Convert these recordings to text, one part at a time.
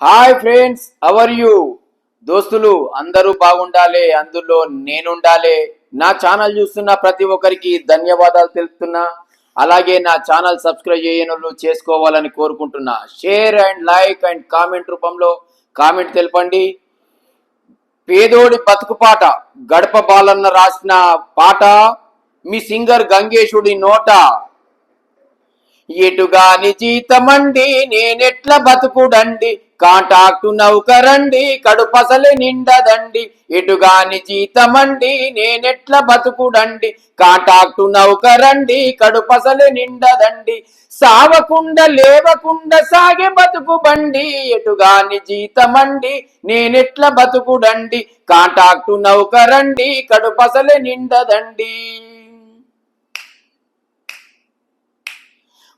Hi friends hour you దోస్తులు అందరూ బాగుండాలి అందులో నేనుండాలి. నా ఛానల్ చూస్తున్న ప్రతి ఒక్కరికి ధన్యవాదాలు తెలుపుతున్నా. అలాగే నా ఛానల్ సబ్స్క్రైబ్ చేయని చేసుకోవాలని కోరుకుంటున్నా. Share and like and comment రూపంలో కామెంట్ తెలపండి. పేదోడి బతుకు పాట గడప బాలన్న రాసిన పాట మీ సింగర్ గంగేశుడి నోట. ఎటుగాని జీతమండి నేనెట్ల బతుకుడండి? కాంటాక్టు నౌకరండి కడుపసలే నిండదండి. ఎటుగాని జీతమండి నేనెట్ల బతుకుడండి? కాంటాక్టు నౌకరండి కడుపసలే నిండదండి. సావకుండా లేవకుండా సాగే బతుకు బండి. ఎటుగాని జీతమండి నేనెట్ల బతుకుడండి? కాంటాక్టు నౌకరండి కడుపసలే నిండదండి.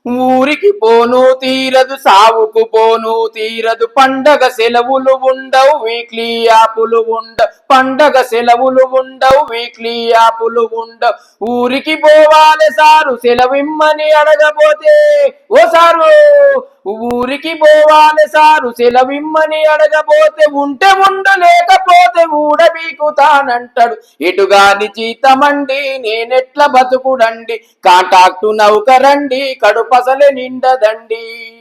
ఊరికి పోను తీరదు సావుకు పోను తీరదు పండగ సెలవులు ఉండవు వీక్లీ యాపులు ఉండ పండగ సెలవులు ఉండవు వీక్లీ యాపులు ఉండవు. ఊరికి పోవాలి సారు సెలవిమ్మని అడగబోతే ఓ సారు ఊరికి పోవాలి సారు సెలవిమ్మని అడగబోతే ఉంటే ఉండలేక తానంటాడు. ఎటుగాని జీతమండి నేనెట్ల బతుకుడండి? కాంటాక్టు నౌకరండి కడుపసలే నిండదండి.